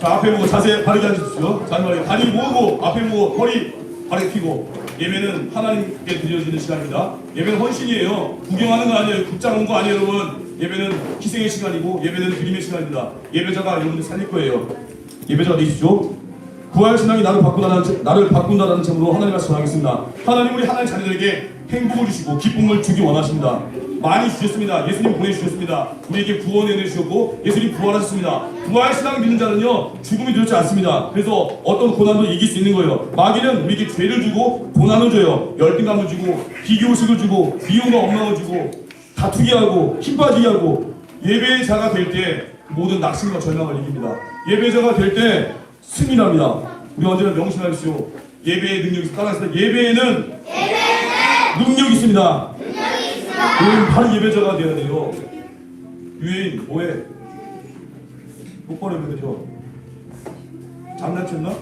자 앞에 보고 자세 바르게 앉으십시오. 자세 바르게 다리 모으고 앞에 보고 허리 바르게 펴고 예배는 하나님께 드려지는 시간입니다. 예배는 헌신이에요. 구경하는 거 아니에요. 극장 온 거 아니에요, 여러분. 예배는 희생의 시간이고 예배는 드림의 시간입니다. 예배자가 여러분들 살릴 거예요. 예배자가 되십시오. 부활 신앙이 나를 바꾼다는 나를 바꾼다는 점으로 하나님 말씀 하겠습니다. 하나님 우리 하나님 자녀들에게 행복을 주시고 기쁨을 주기 원하십니다. 많이 주셨습니다. 예수님 보내주셨습니다. 우리에게 구원해 내주셨고 예수님 부활하셨습니다. 부활 신앙 믿는 자는요 죽음이 두렵지 않습니다. 그래서 어떤 고난도 이길 수 있는 거예요. 마귀는 우리에게 죄를 주고 고난을 줘요. 열등감을 주고 비교의식을 주고 미움과 엉망을 주고 다투게 하고 힘 빠지게 하고 예배자가 될 때 모든 낙심과 절망을 이깁니다. 예배자가 될 때 승리합니다. 우리 언제나 명심하십시오. 예배의 능력이 따라서 예배에는 능력이 있습니다. 우리는 바로 예배자가 되어야 돼요. 유인 뭐해? 똑바로 예배드려. 장난쳤나?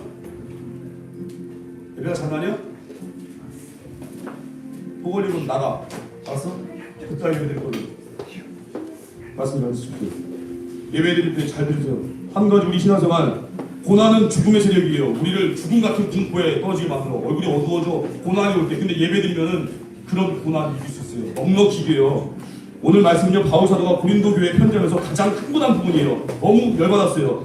예배가 장난이야? 복 걸리면 나가. 알았어? 그따위 예배 드릴 거든. 말씀 해주십시오. 예배 드릴 때 잘 들으세요. 한 가지 우리 신앙생활 고난은 죽음의 세력이에요. 우리를 죽음 같은 공포에 떨어지게 만들어. 얼굴이 어두워져. 고난이 올 때. 근데 예배 드리면은 그런 고난을 이길 수 있어요. 넉넉히게요. 오늘 말씀은요 바울 사도가 고린도 교회 편지하면서 가장 흥분한 부분이에요. 너무 열받았어요.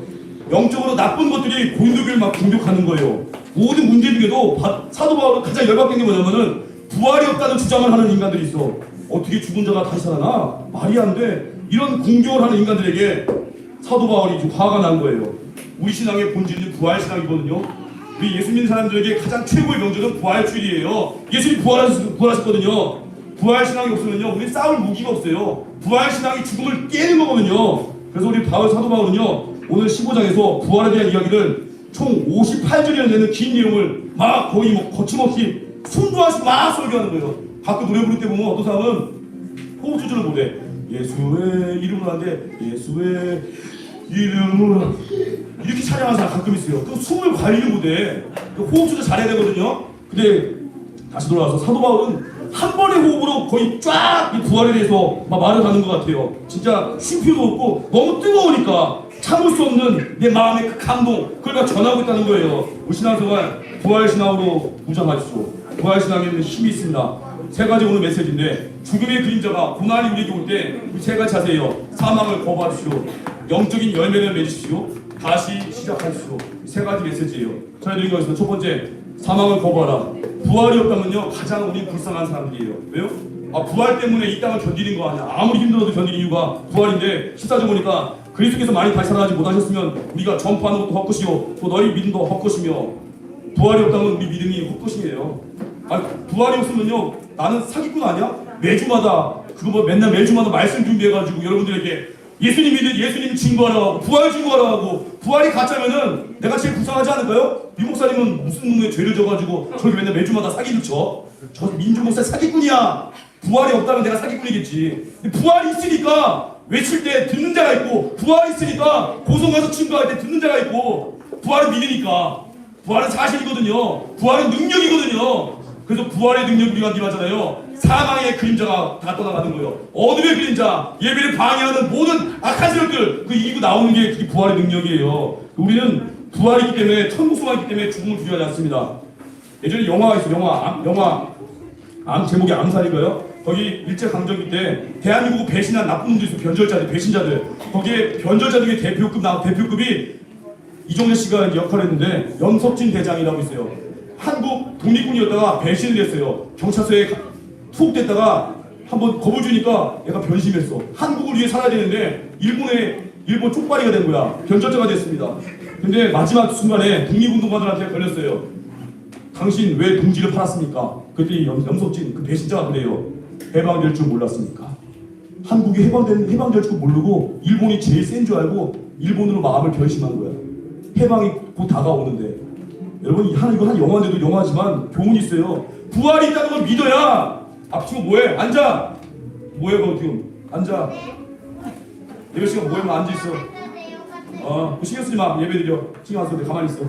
영적으로 나쁜 것들이 고린도 교회를 막 공격하는 거예요. 모든 문제 중에도 바- 사도 바울은 가장 열받게 게 뭐냐면은 부활이 없다는 주장을 하는 인간들이 있어. 어떻게 죽은 자가 다시 살아나? 말이 안 돼. 이런 공격을 하는 인간들에게 사도 바울이 좀 화가 난 거예요. 우리 신앙의 본질은 부활 신앙이거든요. 우리 예수 믿는 사람들에게 가장 최고의 명절은 부활주일이에요. 예수님 부활하셨, 부활하셨거든요. 부활 신앙이 없으면요, 우리 싸울 무기가 없어요. 부활 신앙이 죽음을 깨는 거거든요. 그래서 우리 바울 사도 바울은요, 오늘 15장에서 부활에 대한 이야기를 총 58절이나 되는 긴 내용을 막 거의 뭐 거침없이 순조한씩 막 설교하는 거예요. 가끔 노래 부를 때 보면 어떤 사람은 호흡 조절을 못해. 예수의 이름으로 하는데 예수의 이름으로 이렇게 찬양하는 사람 가끔 있어요. 그 숨을 관리를 못해. 그 호흡 조절 잘해야 되거든요. 근데 다시 돌아와서 사도 바울은 한 번의 호흡으로 거의 쫙이 부활에 대해서 막 말을 하는 것 같아요. 진짜 쉴 필요도 없고 너무 뜨거우니까 참을 수 없는 내 마음의 그 감동 그걸 막 전하고 있다는 거예요. 신앙생활 부활 신앙으로 무장하십시오. 부활 신앙에는 힘이 있습니다. 세 가지 오늘 메시지인데 죽음의 그림자가 고난이 우리에게 올 때 세 가지 하세요. 사망을 거부하십시오. 영적인 열매를 맺으십시오. 다시 시작하십시오. 세 가지 메시지예요. 전해드린 것은 첫 번째 사망을 거부하라. 부활이 없다면요 가장 우리 불쌍한 사람들이에요. 왜요? 아 부활 때문에 이 땅을 견디는 거 아니야. 아무리 힘들어도 견디는 이유가 부활인데 14절 보니까 그리스도께서 많이 살아나지 못하셨으면 우리가 전파하는 것도 헛것이요 또 너희 믿음도 헛것이며 부활이 없다면 우리 믿음이 헛것이에요. 아 부활이 없으면요 나는 사기꾼 아니야? 매주마다 그거 뭐 맨날 매주마다 말씀 준비해가지고 여러분들에게 예수님 믿는 예수님 증거하라고 부활 증거하라고 부활이 가짜면은 내가 제일 불쌍하지 않을까요? 이 목사님은 무슨 놈의 죄를 져가지고 저기 맨날 매주마다 사기를 쳐? 저 민주 목사 사기꾼이야. 부활이 없다면 내가 사기꾼이겠지. 부활이 있으니까 외칠 때 듣는 자가 있고 부활이 있으니까 고성 가서 증거할 때 듣는 자가 있고 부활은 믿으니까 부활은 사실이거든요. 부활은 능력이거든요. 그래서 부활의 능력 우리가 기하잖아요. 사망의 그림자가 다 떠나가는 거예요. 어둠의 그림자, 예배를 방해하는 모든 악한 세력들 그 이기고 나오는 게 그게 부활의 능력이에요. 우리는 부활이기 때문에 천국 소망이기 때문에 죽음을 두려워하지 않습니다. 예전에 영화가 있어요. 영화, 암, 영화 암 제목이 암살이고요. 거기 일제 강점기 때 대한민국 배신한 나쁜 놈들 있어 변절자들, 배신자들. 거기에 변절자 중에 대표급 나 대표급이 이종래 씨가 역할을 했는데 염석진 대장이라고 있어요. 한국 독립군이었다가 배신을 했어요. 경찰서에 가- 투옥됐다가 한번 겁을 주니까 얘가 변심했어. 한국을 위해 살아야 되는데 일본에 일본 쪽발이가 된 거야. 변절자가 됐습니다. 근데 마지막 순간에 독립운동가들한테 걸렸어요. 당신 왜 동지를 팔았습니까? 염, 염석진 그 배신자가 그래요. 해방될 줄 몰랐습니까? 한국이 해방된 해방될 줄 모르고 일본이 제일 센 줄 알고 일본으로 마음을 변심한 거야. 해방이 곧 다가오는데 여러분 이한 이거 한 영화인데도 영화지만 교훈이 있어요. 부활이 있다는 걸 믿어야 앞치고 뭐해? 앉아. 뭐해 너 지금? 앉아. 예배 시간 뭐해? 앉아 있어. 어, 신경 쓰지 마. 예배 드려. 신경 안 써도 돼. 가만히 있어.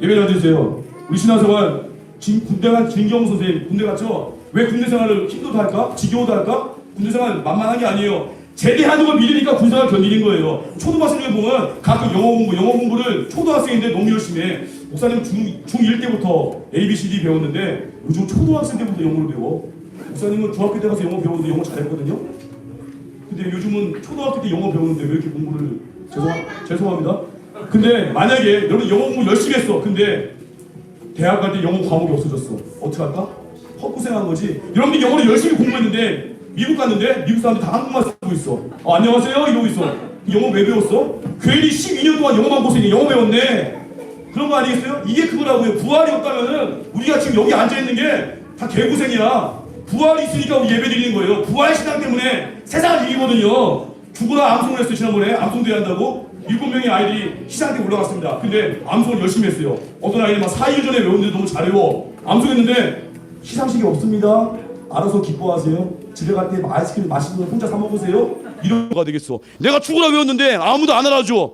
예배 드려 주세요. 우리 신앙생활 진, 군대 간 진경 선생님 군대 갔죠? 왜 군대 생활을 힘들다 할까? 지겨우다 할까? 군대 생활 만만한 게 아니에요. 제대하는 걸 믿으니까 군사가 견디는 거예요. 초등학생들 보면 가끔 영어 공부, 영어 공부를 초등학생인데 너무 열심히 해. 목사님은 중, 중1 때부터 A, B, C, D 배웠는데 요즘 초등학생 때부터 영어를 배워. 목사님은 중학교 때 가서 영어 배웠는데 영어 잘했거든요. 근데 요즘은 초등학교 때 영어 배우는데 왜 이렇게 공부를 죄송, 죄송합니다. 근데 만약에 여러분 영어 공부 열심히 했어. 근데 대학 갈 때 영어 과목이 없어졌어. 어떻게 할까? 헛고생한 거지. 여러분들 영어를 열심히 공부했는데 미국 갔는데 미국 사람들 다 한국말 쓰고 있어. 어, 안녕하세요 이러고 있어. 영어 왜 배웠어? 괜히 12년 동안 영어만 고생해. 영어 배웠네. 그런 거 아니겠어요? 이게 그거라고요. 부활이 없다면은 우리가 지금 여기 앉아 있는 게 다 개고생이야. 부활이 있으니까 우리 예배 드리는 거예요. 부활 신앙 때문에 세상을 이기거든요. 죽으라 암송을 했어요 지난번에 암송대회 한다고 일곱 명의 아이들이 때 올라갔습니다. 근데 암송을 열심히 했어요. 어떤 아이는 막 4일 전에 외웠는데 너무 잘 외워. 암송했는데 시상식이 없습니다. 알아서 기뻐하세요. 집에 갈 때 아이스크림 맛있는 거 혼자 사 먹으세요. 이런 거가 되겠어. 내가 죽으라 외웠는데 아무도 안 알아줘.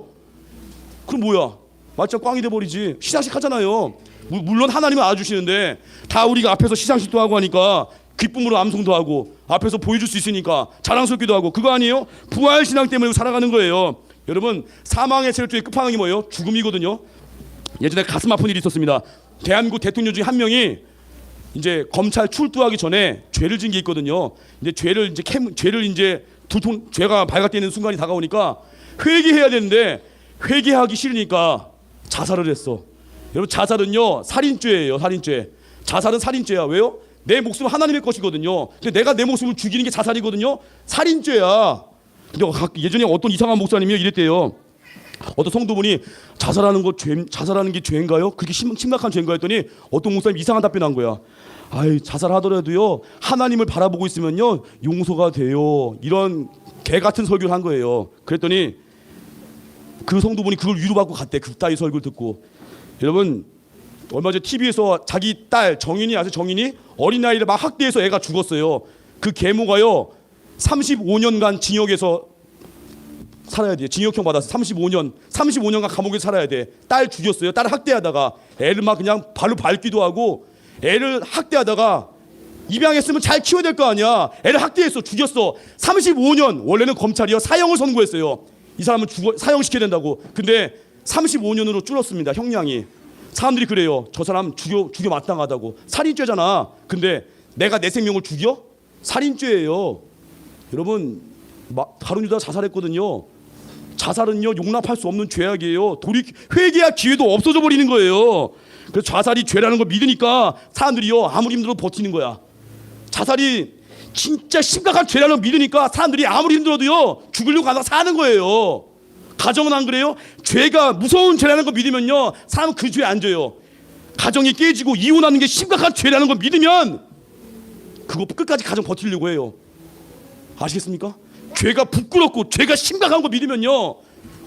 그럼 뭐야? 맞짱 꽝이 돼버리지. 시상식 하잖아요. 무- 물론 하나님은 알아주시는데 다 우리가 앞에서 시상식도 하고 하니까 기쁨으로 암송도 하고 앞에서 보여줄 수 있으니까 자랑스럽기도 하고 그거 아니에요? 부활 신앙 때문에 살아가는 거예요. 여러분 사망의 체력주의 끝판왕이 뭐예요? 죽음이거든요. 예전에 가슴 아픈 일이 있었습니다. 대한민국 대통령 중에 한 명이 이제 검찰 출두하기 전에 죄를 진 게 있거든요. 이제 죄를 이제 캐 죄를 이제 두통 죄가 발각되는 순간이 다가오니까 회개해야 되는데 회개하기 싫으니까 자살을 했어. 여러분 자살은요 살인죄예요 살인죄. 자살은 살인죄야 왜요? 내 목숨 은 하나님의 것이거든요. 근데 내가 내 목숨을 죽이는 게 자살이거든요. 살인죄야. 근데 각- 예전에 어떤 이상한 목사님이 이랬대요. 어떤 성도분이 자살하는 거 죄, 자살하는 게 죄인가요? 그렇게 심, 심각한 죄인가 했더니 어떤 목사님 이상한 답변 한 거야. 아이 자살하더라도요 하나님을 바라보고 있으면요 용서가 돼요. 이런 개 같은 설교를 한 거예요. 그랬더니 그 성도분이 그걸 위로받고 갔대. 그 따위 설교를 듣고 여러분 얼마 전에 TV에서 자기 딸 정인이 아세요? 정인이 어린 나이를 막 학대해서 애가 죽었어요. 그 계모가요 35년간 징역에서 살아야 돼. 징역형 받아서 35년, 35년간 감옥에 살아야 돼. 딸 죽였어요. 딸을 학대하다가 애를 막 그냥 발로 밟기도 하고 애를 학대하다가 입양했으면 잘 키워야 될 거 아니야. 애를 학대했어, 죽였어. 35년 원래는 검찰이요 사형을 선고했어요. 이 사람은 죽어 사형시켜야 된다고. 근데 35년으로 줄었습니다. 형량이. 사람들이 그래요. 저 사람 죽여 죽여 마땅하다고. 살인죄잖아. 근데 내가 내 생명을 죽여? 살인죄예요. 여러분 마- 가룟 유다 자살했거든요. 자살은요 용납할 수 없는 죄악이에요. 돌이 회개할 기회도 없어져 버리는 거예요. 그래서 자살이 죄라는 걸 믿으니까 사람들이요 아무리 힘들어도 버티는 거야. 자살이 진짜 심각한 죄라는 걸 믿으니까 사람들이 아무리 힘들어도요 죽으려고 가다 사는 거예요. 가정은 안 그래요? 죄가 무서운 죄라는 걸 믿으면요 사람은 그 죄에 앉아요. 가정이 깨지고 이혼하는 게 심각한 죄라는 걸 믿으면 그거 끝까지 가정 버티려고 해요. 아시겠습니까? 죄가 부끄럽고 죄가 심각한 거 믿으면요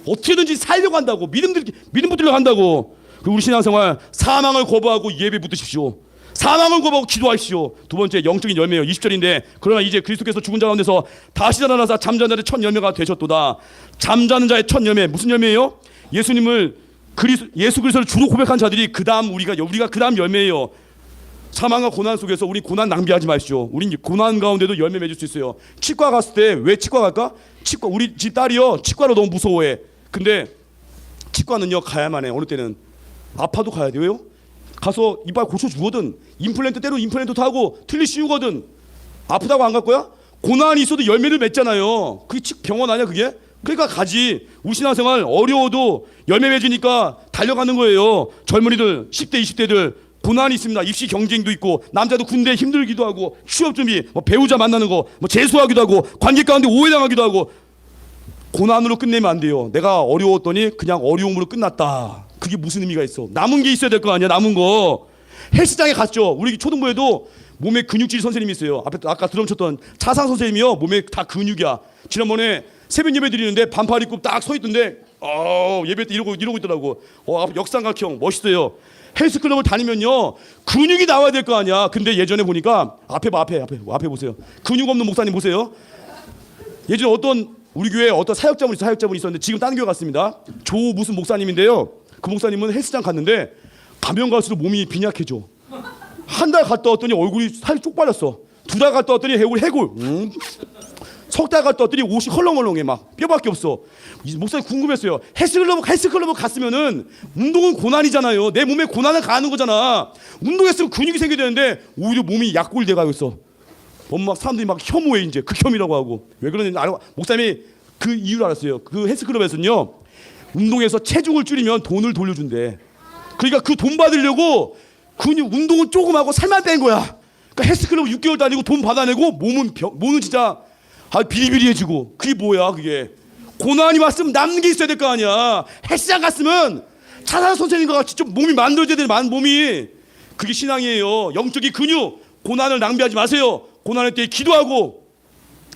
어떻게든지 살려고 한다고 믿음 들 믿음 붙들려 한다고. 우리 신앙생활 사망을 거부하고 예배 붙드십시오. 사망을 거부하고 기도하십시오. 두 번째 영적인 열매예요. 20절인데 그러나 이제 그리스도께서 죽은 자 가운데서 다시 살아나사 잠자는 자의 첫 열매가 되셨도다. 잠자는 자의 첫 열매 무슨 열매예요? 예수님을 그리스 예수 그리스도를 주로 고백한 자들이 그 다음 우리가 우리가 그 다음 열매예요. 사망과 고난 속에서 우리 고난 낭비하지 마십시오. 우린 고난 가운데도 열매 맺을 수 있어요. 치과 갔을 때 왜 치과 갈까? 치과 우리 집 딸이요 치과를 너무 무서워해. 근데 치과는요 가야만 해. 어느 때는 아파도 가야 돼요. 가서 이빨 고쳐 주거든. 임플란트 때로 임플란트 타고 틀리 씌우거든. 아프다고 안 갈 거야? 고난이 있어도 열매를 맺잖아요. 그게 치- 병원 아니야 그게? 그러니까 가지. 우리 신앙생활 어려워도 열매 맺으니까 달려가는 거예요. 젊은이들 10대 20대들 고난이 있습니다. 입시 경쟁도 있고 남자도 군대 힘들기도 하고 취업 준비, 뭐 배우자 만나는 거, 뭐 재수하기도 하고 관계 가운데 오해당하기도 하고 고난으로 끝내면 안 돼요. 내가 어려웠더니 그냥 어려움으로 끝났다. 그게 무슨 의미가 있어? 남은 게 있어야 될 거 아니야. 남은 거. 헬스장에 갔죠. 우리 초등부에도 몸에 근육질 선생님이 있어요. 앞에 또 아까 드럼 쳤던 차상 선생님이요. 몸에 다 근육이야. 지난번에 새벽 예배 드리는데 반팔 입고 딱 서 있던데 어, 예배 때 이러고 이러고 있더라고. 어, 역삼각형 멋있어요. 헬스클럽을 다니면요 근육이 나와야 될 거 아니야. 근데 예전에 보니까 앞에 봐 앞에 앞에 앞에 보세요. 근육 없는 목사님 보세요. 예전에 어떤 우리 교회에 어떤 사역자분 사역자분 있었는데 지금 다른 교회 갔습니다. 조 무슨 목사님인데요. 그 목사님은 헬스장 갔는데 가면 갈수록 몸이 빈약해져. 한 달 갔다 왔더니 얼굴이 살이 쪽 빠졌어. 두 달 갔다 왔더니 얼굴 해골. 음. 석달 갔다 왔더니 옷이 헐렁헐렁해 막 뼈밖에 없어. 이 목사님 궁금했어요. 헬스클럽 헬스클럽 갔으면은 운동은 고난이잖아요. 내 몸에 고난을 가하는 거잖아. 운동했으면 근육이 생겨야 되는데 오히려 몸이 약골 돼가고 있어. 엄마 사람들이 막 혐오해 이제 극혐이라고 하고 왜 그러는지 알고 목사님이 그 이유를 알았어요. 그 헬스클럽에서는요 운동해서 체중을 줄이면 돈을 돌려준대. 그러니까 그 돈 받으려고 근육 운동은 조금 하고 살만 뺀 거야. 그러니까 헬스클럽 6개월 다니고 돈 받아내고 몸은 병, 몸은 진짜 아 비리비리해지고 그게 뭐야 그게 고난이 왔으면 남는 게 있어야 될 거 아니야. 헬스장 갔으면 차사 선생님과 같이 좀 몸이 만들어져야 돼. 만 몸이 그게 신앙이에요. 영적인 근육 고난을 낭비하지 마세요. 고난할 때 기도하고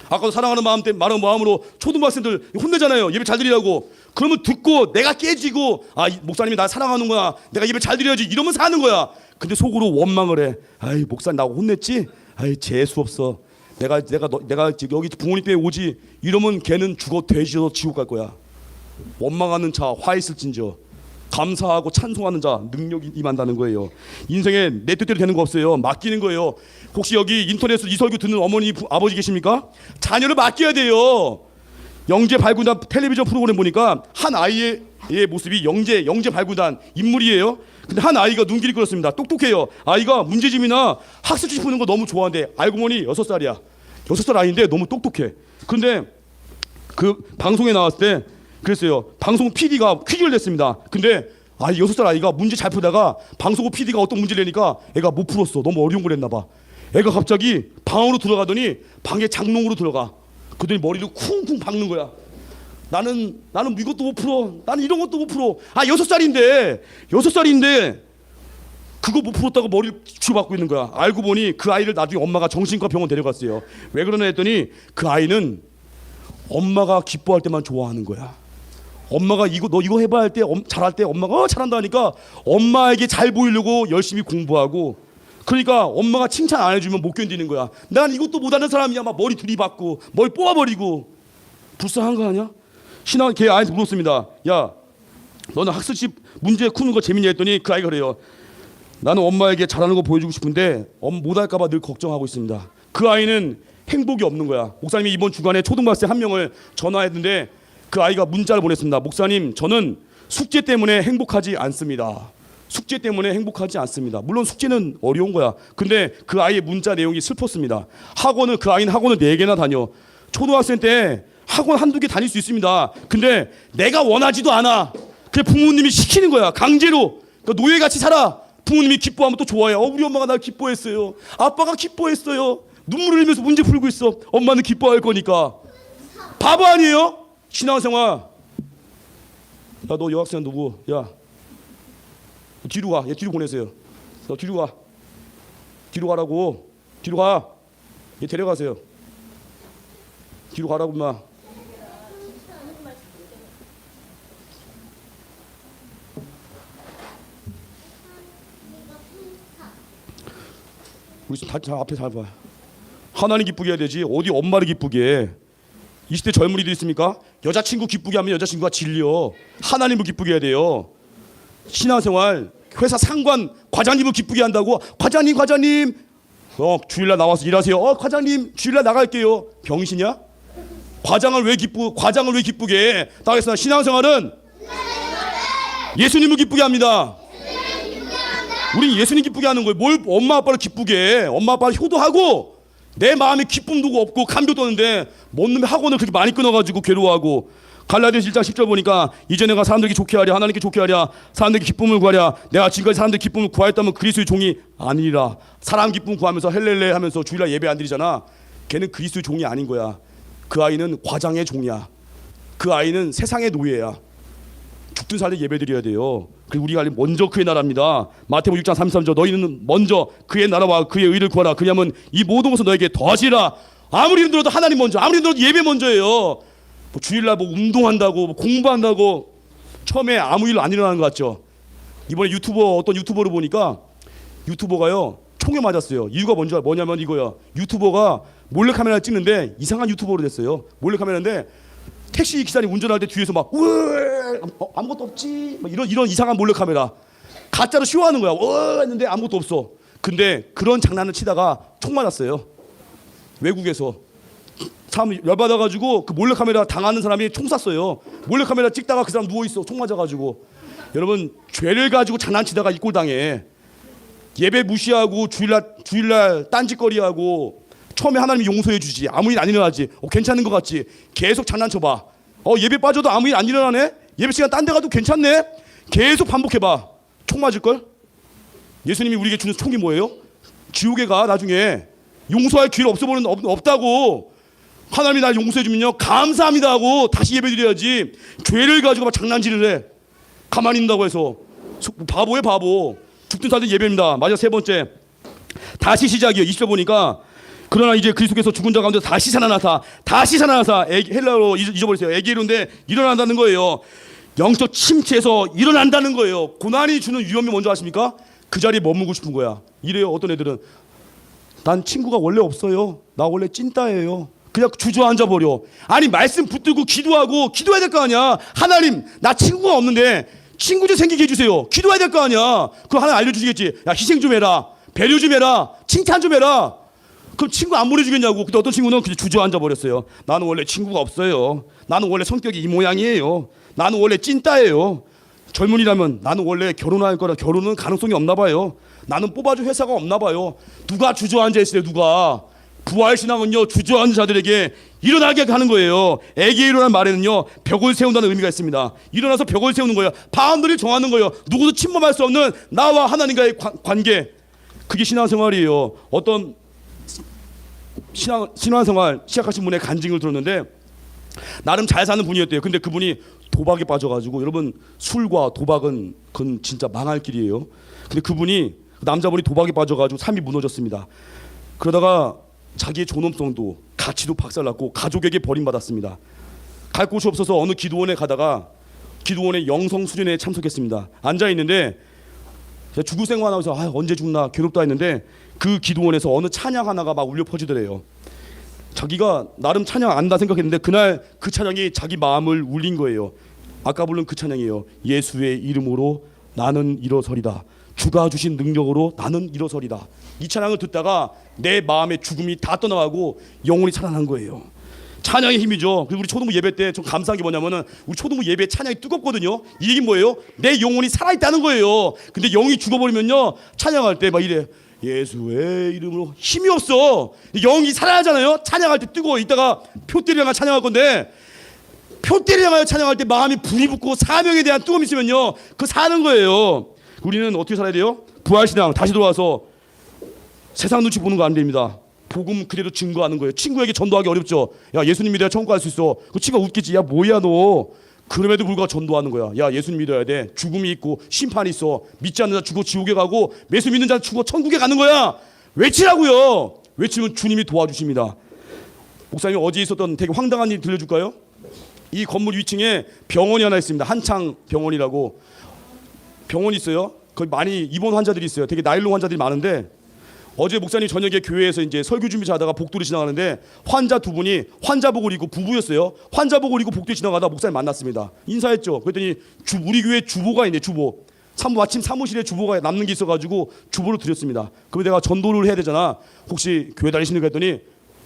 아까도 사랑하는 마음 때 마른 마음으로 초등학생들 혼내잖아요. 예배 잘 드리라고. 그러면 듣고 내가 깨지고 아이 목사님이 나 사랑하는구나. 내가 예배 잘 드려야지 이러면 사는 거야. 근데 속으로 원망을 해. 아이 목사님 나하고 혼냈지? 아이 재수 없어. 내가 내가 너, 내가 지금 여기 부모님 때문에 오지 이러면 걔는 죽어 돼지로 지옥 갈 거야. 원망하는 자 화 있을진저 감사하고 찬송하는 자 능력이 임한다는 거예요. 인생에 내 뜻대로 되는 거 없어요. 맡기는 거예요. 혹시 여기 인터넷으로 이 설교 듣는 어머니 부- 아버지 계십니까? 자녀를 맡겨야 돼요. 영재 발굴단 텔레비전 프로그램 보니까 한 아이의 의 모습이 영재 영재 발굴단 인물이에요. 근데 한 아이가 눈길이 끌었습니다. 똑똑해요. 아이가 문제집이나 학습지 푸는 거 너무 좋아하는데 알고 보니 여섯 살이야. 여섯 살 아이인데 너무 똑똑해. 근데 그 방송에 나왔을 때 그랬어요. 방송 PD가 퀴즈를 냈습니다. 근데 아 여섯 살 아이가 문제 잘 풀다가 방송국 PD가 어떤 문제를 내니까 애가 못 풀었어. 너무 어려운 걸 했나 봐. 애가 갑자기 방으로 들어가더니 방에 장롱으로 들어가. 그더니 머리를 쿵쿵 박는 거야. 나는 나는 이것도 못 풀어. 나는 이런 것도 못 풀어. 아 여섯 살인데 여섯 살인데 그거 못 풀었다고 머리를 쥐어박고 있는 거야. 알고 보니 그 아이를 나중에 엄마가 정신과 병원 데려갔어요. 왜 그러나 했더니 그 아이는 엄마가 기뻐할 때만 좋아하는 거야. 엄마가 이거 너 이거 해봐 할 때 잘할 때 엄마가 어, 잘한다 하니까 엄마에게 잘 보이려고 열심히 공부하고 그러니까 엄마가 칭찬 안 해주면 못 견디는 거야. 난 이것도 못하는 사람이야. 막 머리 들이받고 머리 뽑아버리고 불쌍한 거 아니야? 신앙 걔 아이한테 물었습니다. 야 너는 학습지 문제 푸는 거 재밌냐 했더니 그 아이가 그래요. 나는 엄마에게 잘하는 거 보여주고 싶은데 엄 못할까봐 늘 걱정하고 있습니다. 그 아이는 행복이 없는 거야. 목사님이 이번 주간에 초등학생 한 명을 전화했는데 그 아이가 문자를 보냈습니다. 목사님, 저는 숙제 때문에 행복하지 않습니다. 숙제 때문에 행복하지 않습니다. 물론 숙제는 어려운 거야. 근데 그 아이의 문자 내용이 슬펐습니다. 학원을 그 아이는 학원을 네 개나 다녀. 초등학생 때 학원 한두 개 다닐 수 있습니다. 근데 내가 원하지도 않아. 그 부모님이 시키는 거야. 강제로. 그러니까 노예같이 살아. 부모님이 기뻐하면 또 좋아해. 어, 우리 엄마가 날 기뻐했어요. 아빠가 기뻐했어요. 눈물을 흘리면서 문제 풀고 있어. 엄마는 기뻐할 거니까. 바보 아니에요? 신앙생활. 야, 너 여학생 누구? 야, 뒤로 가. 얘 뒤로 보내세요. 너 뒤로 가. 뒤로 가라고. 뒤로 가. 얘 데려가세요. 뒤로 가라고 마. 우리 다, 다 앞에 잘 봐. 하나님 기쁘게 해야 되지. 어디 엄마를 기쁘게 해. 20대 젊은이들 있습니까? 여자친구 기쁘게 하면 여자친구가 질려. 하나님을 기쁘게 해야 돼요. 신앙생활, 회사 상관, 과장님을 기쁘게 한다고. 과장님, 과장님. 어, 주일날 나와서 일하세요. 어, 과장님, 주일날 나갈게요. 병신이야? 과장을 왜 기쁘, 과장을 왜 기쁘게 해? 따겠습니다. 신앙생활은 예수님을 기쁘게 합니다. 우리 예수님 기쁘게 하는 거예요. 뭘 엄마 아빠를 기쁘게 해. 엄마 아빠를 효도하고 내 마음에 기쁨도 없고 감격도 없는데 뭔 놈의 학원을 그렇게 많이 끊어가지고 괴로워하고 갈라디아서 1장 10절 보니까 이제 내가 사람들에게 좋게 하랴 하나님께 좋게 하랴 사람들에게 기쁨을 구하랴 내가 지금까지 사람들 기쁨을 구하였다면 그리스도의 종이 아니라 사람 기쁨 구하면서 헬렐레 하면서 주일날 예배 안 드리잖아 걔는 그리스도의 종이 아닌 거야 그 아이는 과장의 종이야 그 아이는 세상의 노예야 죽든 살든 예배 드려야 돼요. 그리고 우리가 먼저 그의 나라입니다. 마태복음 6장 33절 너희는 먼저 그의 나라와 그의 의를 구하라. 그냐면 이 모든 것을 너에게 더하시라. 아무리 힘들어도 하나님 먼저. 아무리 힘들어도 예배 먼저예요. 뭐 주일날 뭐 운동한다고 뭐 공부한다고 처음에 아무 일 안 일어나는 것 같죠. 이번에 유튜버 어떤 유튜버를 보니까 유튜버가요 총에 맞았어요. 이유가 뭔지 알- 뭐냐면 이거야. 유튜버가 몰래 카메라 찍는데 이상한 유튜버로 됐어요. 몰래 카메라인데 택시 기사님 운전할 때 뒤에서 막으 어, 아무것도 없지 막 이런 이런 이상한 몰래 카메라 가짜로 쇼하는 거야 으 했는데 아무것도 없어 근데 그런 장난을 치다가 총 맞았어요 외국에서 참 열받아가지고 그 몰래카메라 당하는 사람이 총 쐈어요. 몰래카메라 찍다가 그 사람 누워 있어. 총 맞아가지고. 여러분 죄를 가지고 장난치다가 이 꼴 당해. 예배 무시하고 주일날 주일날 딴짓거리하고 처음에 하나님이 용서해 주지. 아무 일 안 일어나지. 어, 괜찮은 것 같지? 계속 장난쳐봐. 어 예배 빠져도 아무 일 안 일어나네? 예배 시간 딴 데 가도 괜찮네? 계속 반복해봐. 총 맞을 걸? 예수님이 우리에게 주는 총이 뭐예요? 지옥에 가 나중에. 용서할 기회 없어 보는 없, 없다고 하나님이 날 용서해 주면요. 감사합니다 하고 다시 예배 드려야지 죄를 가지고 막 장난질을 해. 가만히 있는다고 해서. 소- 바보예 바보. 죽든 살든 예배입니다. 마지막 세 번째. 다시 시작이에요. 20절 보니까. 그러나 이제 그리스도께서 죽은 자 가운데 다시 살아나사 다시 살아나사 애- 헬라어로 잊- 잊어버리세요. 에게로인데 일어난다는 거예요. 영적 침체에서 일어난다는 거예요. 고난이 주는 위험이 뭔지 아십니까? 그 자리에 머물고 싶은 거야. 이래요 어떤 애들은. 난 친구가 원래 없어요. 나 원래 찐따예요. 그냥 주저앉아 버려. 아니 말씀 붙들고 기도하고 기도해야 될 거 아니야. 하나님 나 친구가 없는데 친구 좀 생기게 해주세요. 기도해야 될 거 아니야. 그럼 하나 알려주시겠지. 야 희생 좀 해라. 배려 좀 해라. 칭찬 좀 해라. 그럼 친구 안 보내주겠냐고. 근데 어떤 친구는 그냥 주저앉아 버렸어요. 나는 원래 친구가 없어요. 나는 원래 성격이 이 모양이에요. 나는 원래 찐따예요. 젊은이라면 나는 원래 결혼할 거라 결혼은 가능성이 없나 봐요. 나는 뽑아줄 회사가 없나 봐요. 누가 주저앉아 있어요, 누가. 부활 신앙은요 주저앉은 자들에게 일어나게 하는 거예요. 애기에 일어난 말에는요 벽을 세운다는 의미가 있습니다. 일어나서 벽을 세우는 거예요. 바운드를 정하는 거예요. 누구도 침범할 수 없는 나와 하나님과의 관- 관계. 그게 신앙생활이에요. 어떤 신앙 신앙생활 시작하신 분의 간증을 들었는데 나름 잘 사는 분이었대요. 근데 그분이 도박에 빠져가지고 여러분 술과 도박은 그건 진짜 망할 길이에요. 근데 그분이 그 남자분이 도박에 빠져가지고 삶이 무너졌습니다. 그러다가 자기의 존엄성도 가치도 박살났고 가족에게 버림받았습니다. 갈 곳이 없어서 어느 기도원에 가다가 기도원의 영성 수련회에 참석했습니다. 앉아 있는데 죽을 생각하면서 아, 언제 죽나 괴롭다 했는데 그 기도원에서 어느 찬양 하나가 막 울려 퍼지더래요. 자기가 나름 찬양 안다 생각했는데 그날 그 찬양이 자기 마음을 울린 거예요. 아까 부른 그 찬양이에요. 예수의 이름으로 나는 일어서리다. 주가 주신 능력으로 나는 일어서리다. 이 찬양을 듣다가 내 마음의 죽음이 다 떠나가고 영혼이 살아난 거예요. 찬양의 힘이죠. 그리고 우리 초등부 예배 때 좀 감사한 게 뭐냐면은 우리 초등부 예배 찬양이 뜨겁거든요. 이 얘기 뭐예요? 내 영혼이 살아있다는 거예요. 근데 영이 죽어버리면요 찬양할 때 막 이래 예수의 이름으로 힘이 없어. 영이 살아나잖아요. 찬양할 때 뜨거워. 이따가 향해 찬양할 건데 향하여 찬양할 때 마음이 불이 붙고 사명에 대한 뜨거움이 있으면요 그 사는 거예요. 우리는 어떻게 살아야 돼요? 부활신앙 다시 돌아와서 세상 눈치 보는 거 안 됩니다. 복음 그대로 증거하는 거예요. 친구에게 전도하기 어렵죠. 야 예수님 믿어야 천국 갈 수 있어. 그 친구가 웃겠지. 야 뭐야 너. 그럼에도 불구하고 전도하는 거야. 야 예수님 믿어야 돼. 죽음이 있고 심판이 있어. 믿지 않는 자 죽어 지옥에 가고 예수 믿는 자 죽어 천국에 가는 거야. 외치라고요. 외치면 주님이 도와주십니다. 목사님 어제 있었던 되게 황당한 일 들려줄까요? 이 건물 위층에 병원이 하나 있습니다. 한창 병원이라고 병원이 있어요. 거기 많이 입원 환자들이 있어요. 되게 나일론 환자들이 많은데 어제 목사님 저녁에 교회에서 이제 설교 준비 하다가 복도를 지나가는데 환자 두 분이 환자복을 입고 부부였어요. 환자복을 입고 복도에 지나가다 목사님 만났습니다. 인사했죠. 그랬더니 주, 우리 교회 주보가 있네 주보. 사무 마침 사무실에 주보가 남는 게 있어가지고 주보를 드렸습니다. 그럼 내가 전도를 해야 되잖아. 혹시 교회 다니시는 거 했더니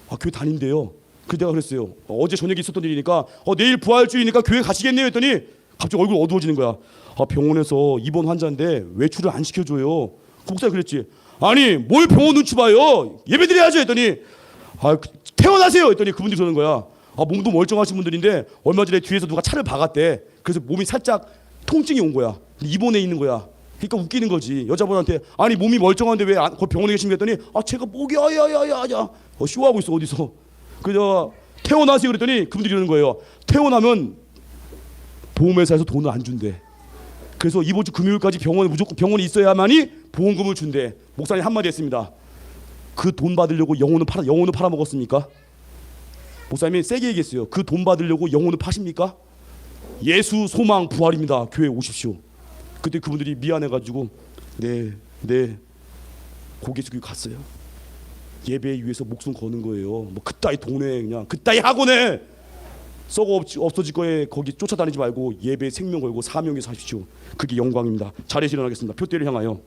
아 교회 다닌대요. 그 내가 그랬어요. 어, 어제 저녁에 있었던 일이니까 어, 내일 부활주의니까 교회 가시겠네요 했더니 갑자기 얼굴 어두워지는 거야. 아 병원에서 입원 환자인데 외출을 안 시켜줘요. 그 목사님 그랬지. 아니 뭘 병원 눈치 봐요. 예배 드려야죠 했더니 아 그- 퇴원하세요 했더니 그분들이 그러는 거야. 아 몸도 멀쩡하신 분들인데 얼마 전에 뒤에서 누가 차를 박았대. 그래서 몸이 살짝 통증이 온 거야. 입원해 있는 거야. 그러니까 웃기는 거지. 여자분한테 아니 몸이 멀쩡한데 왜 안- 병원에 계신가 했더니 아 제가 목이 아야야야야 어, 쇼하고 있어 어디서. 그저 퇴원하세요 그랬더니 그분들이 이러는 거예요. 퇴원하면 보험회사에서 돈을 안 준대. 그래서 이번 주 금요일까지 병원에 무조건 병원에 있어야만이 보험금을 준대. 목사님 한마디 했습니다. 그 돈 받으려고 영혼을 팔아 영혼을 팔아 먹었습니까? 목사님이 세게 얘기했어요. 그 돈 받으려고 영혼을 파십니까? 예수 소망 부활입니다. 교회 오십시오. 그때 그분들이 미안해가지고 네, 네 고개 숙이고 갔어요. 예배 위해서 목숨 거는 거예요. 뭐 그따위 동네 그냥 그따위 학원에 썩어 없, 없어질 거에 거기 쫓아다니지 말고 예배 생명 걸고 사명에 사십시오. 그게 영광입니다. 잘해서 일어나겠습니다. 표대를 향하여.